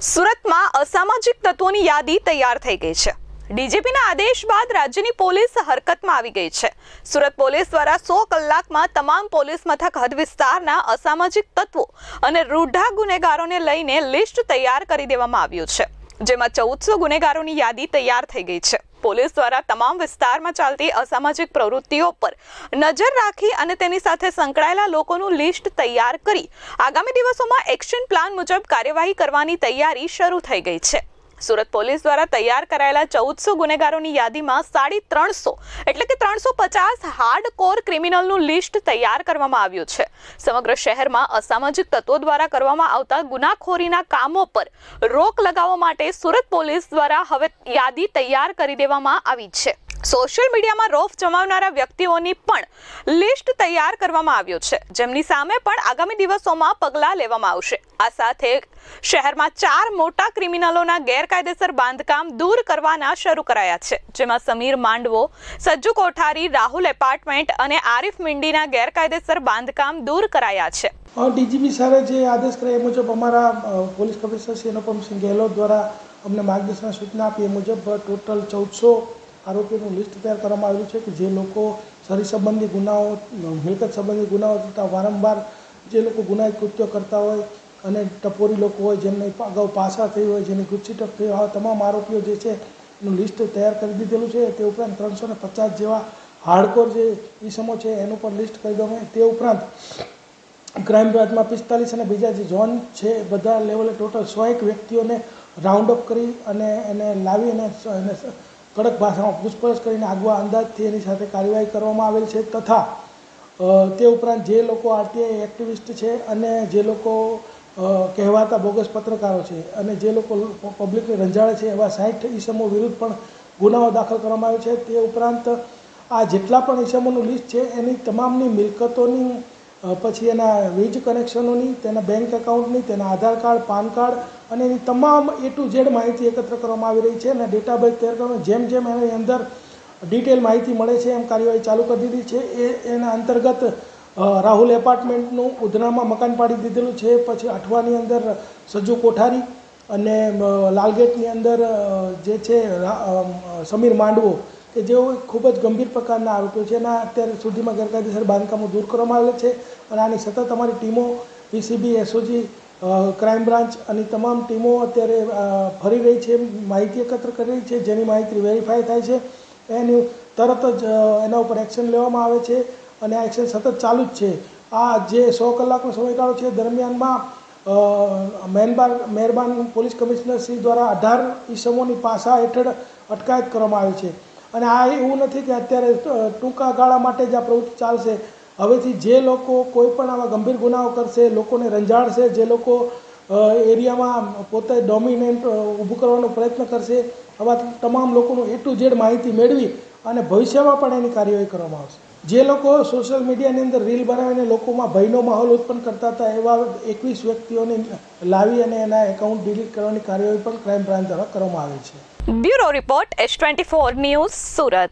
સુરતમાં અસામાજિક તત્વોની યાદી તૈયાર થઈ ગઈ છે. ડીજીપીના આદેશ બાદ રાજ્યની પોલીસ હરકતમાં આવી ગઈ છે. સુરત પોલીસ દ્વારા સો કલાકમાં તમામ પોલીસ મથક હદ વિસ્તારના અસામાજિક તત્વો અને રૂઢા ગુનેગારોને લઈને લિસ્ટ તૈયાર કરી દેવામાં આવ્યું છે. જેમાં ચૌદસો ગુનેગારોની યાદી તૈયાર થઈ ગઈ છે. પોલીસ દ્વારા તમામ વિસ્તારમાં ચાલતી અસામાજિક પ્રવૃત્તિઓ પર નજર રાખી અને તેની સાથે સંકળાયેલા લોકોનું લિસ્ટ તૈયાર કરી આગામી દિવસોમાં એક્શન પ્લાન મુજબ કાર્યવાહી કરવાની તૈયારી શરૂ થઈ ગઈ છે. સુરત પોલીસ દ્વારા તૈયાર કરાયેલા ચૌદસો ગુનેગારોની યાદીમાં સાડી ત્રણસો એટલે કે ત્રણસો પચાસ હાર્ડ કોર ક્રિમિનલનું લિસ્ટ તૈયાર કરવામાં આવ્યું છે. સમગ્ર શહેરમાં અસામાજિક તત્વો દ્વારા કરવામાં આવતા ગુનાખોરીના કામો પર રોક લગાવવા માટે સુરત પોલીસ દ્વારા હવે યાદી તૈયાર કરી દેવામાં આવી છે. સોશિયલ મીડિયામાં રોફ જમાવનારા વ્યક્તિઓની પણ લિસ્ટ તૈયાર કરવામાં આવ્યું છે. જેમની સામે પણ આગામી દિવસોમાં પગલાં લેવામાં આવશે. આ સાથે શહેરમાં ચાર મોટા ક્રિમિનલોના ગેરકાયદેસર બાંધકામ દૂર કરવાના શરૂ કરાયા છે. જેમાં સમીર માંડવો, સજ્જુ કોઠારી, રાહુલ એપાર્ટમેન્ટ અને આરિફ મિંડીના ગેરકાયદેસર બાંધકામ દૂર કરાયા છે. ડીજીપી સારે જે આદેશ કર્યા એ મુજબ અમારા પોલીસ કમિશનર શ્રી અનુપમસિંહ ગેહલોત દ્વારા અમને માર્ગદર્શન સૂચના આપી એ મુજબ ટોટલ ચૌદસો આરોપીનું લિસ્ટ તૈયાર કરવામાં આવ્યું છે કે જે લોકો શરીર સંબંધી ગુનાઓ, મિલકત સંબંધી ગુનાઓ તથા વારંવાર જે લોકો ગુનાહિત કૃત્યો કરતા હોય અને ટપોરી લોકો હોય જેમને અગાઉ પાસા થઈ હોય, જેની ગુચ્છીટક થઈ હોય તમામ આરોપીઓ જે છે એનું લિસ્ટ તૈયાર કરી દીધેલું છે. તે ઉપરાંત ત્રણસો ને પચાસ જેવા હાર્ડકોર જે ઈસમો છે એનું પણ લિસ્ટ કરી દો તે ઉપરાંત ક્રાઇમ બ્રાન્ચમાં પિસ્તાલીસ અને બીજા જે ઝોન છે, બધા લેવલે ટોટલ સો એક વ્યક્તિઓને રાઉન્ડ અપ કરી અને એને લાવી અને એને કડક ભાષામાં પૂછપરછ કરીને આગવા અંદાજથી એની સાથે કાર્યવાહી કરવામાં આવેલ છે તથા તે ઉપરાંત જે લોકો આરટીઆઈ એક્ટિવિસ્ટ છે અને જે લોકો કહેવાતા બોગસ પત્રકારો છે અને જે લોકો પબ્લિકને રંજાડે છે એવા સાઠ ઈસમો વિરુદ્ધ પણ ગુનાઓ દાખલ કરવામાં આવ્યો છે. તે ઉપરાંત આ જેટલા પણ ઈસમોનું લિસ્ટ છે, એની તમામની મિલકતોની પછી એના વીજ કનેક્શનોની, તેના બેંક એકાઉન્ટની, તેના આધાર કાર્ડ, પાન કાર્ડ અને એની તમામ એ ટુ ઝેડ માહિતી એકત્ર કરવામાં આવી રહી છે અને ડેટા બેઝ તૈયાર કરવામાં જેમ જેમ એની અંદર ડિટેલ માહિતી મળે છે, એમ કાર્યવાહી ચાલુ કરી દીધી છે. એ, એના અંતર્ગત રાહુલ એપાર્ટમેન્ટનું ઉધનામાં મકાન પાડી દીધેલું છે. પછી અઠવાની અંદર સજ્જુ કોઠારી અને લાલગેટની અંદર જે છે સમીર માંડવો કે જેઓ ખૂબ જ ગંભીર પ્રકારના આરોપીઓ છે એના અત્યારે સુધીમાં ગેરકાયદેસર બાંધકામો દૂર કરવામાં આવેલા છે અને આની સતત અમારી ટીમો પીસીબી એસઓજી ક્રાઇમ બ્રાન્ચ અને તમામ ટીમો અત્યારે ફરી રહી છે માહિતી એકત્ર કરી રહી છે. જેની માહિતી વેરીફાઈ થાય છે. એની તરત જ એના ઉપર એક્શન લેવામાં આવે છે અને આ એક્શન સતત ચાલુ જ છે. આ જે સો કલાકનો સમયગાળો છે દરમિયાનમાં મહેરબાન મહેરબાન પોલીસ કમિશનર શ્રી દ્વારા અઢાર ઈસમોની પાસા હેઠળ અટકાયત કરવામાં આવી છે. અને આ એવું નથી કે અત્યારે ટૂંકા ગાળા માટે જ આ પ્રવૃત્તિ ચાલશે. હવેથી જે લોકો કોઈ પણ આવા ગંભીર ગુનાઓ કરશે, લોકોને રંજાડશે, જે લોકો એરિયામાં પોતે ડોમિનેન્ટ ઊભું કરવાનો પ્રયત્ન કરશે, આવા તમામ લોકોનું એ ટુ ઝેડ માહિતી મેળવી અને ભવિષ્યમાં પણ એની કાર્યવાહી કરવામાં આવશે. જે લોકો સોશિયલ મીડિયાની અંદર રીલ બનાવીને લોકોમાં ભયનો માહોલ ઉત્પન્ન કરતા હતા, એવા એકવીસ વ્યક્તિઓને લાવી અને એના એકાઉન્ટ ડિલીટ કરવાની કાર્યવાહી પણ ક્રાઇમ બ્રાન્ચ દ્વારા કરવામાં આવે છે. Bureau report S twenty four news Surat.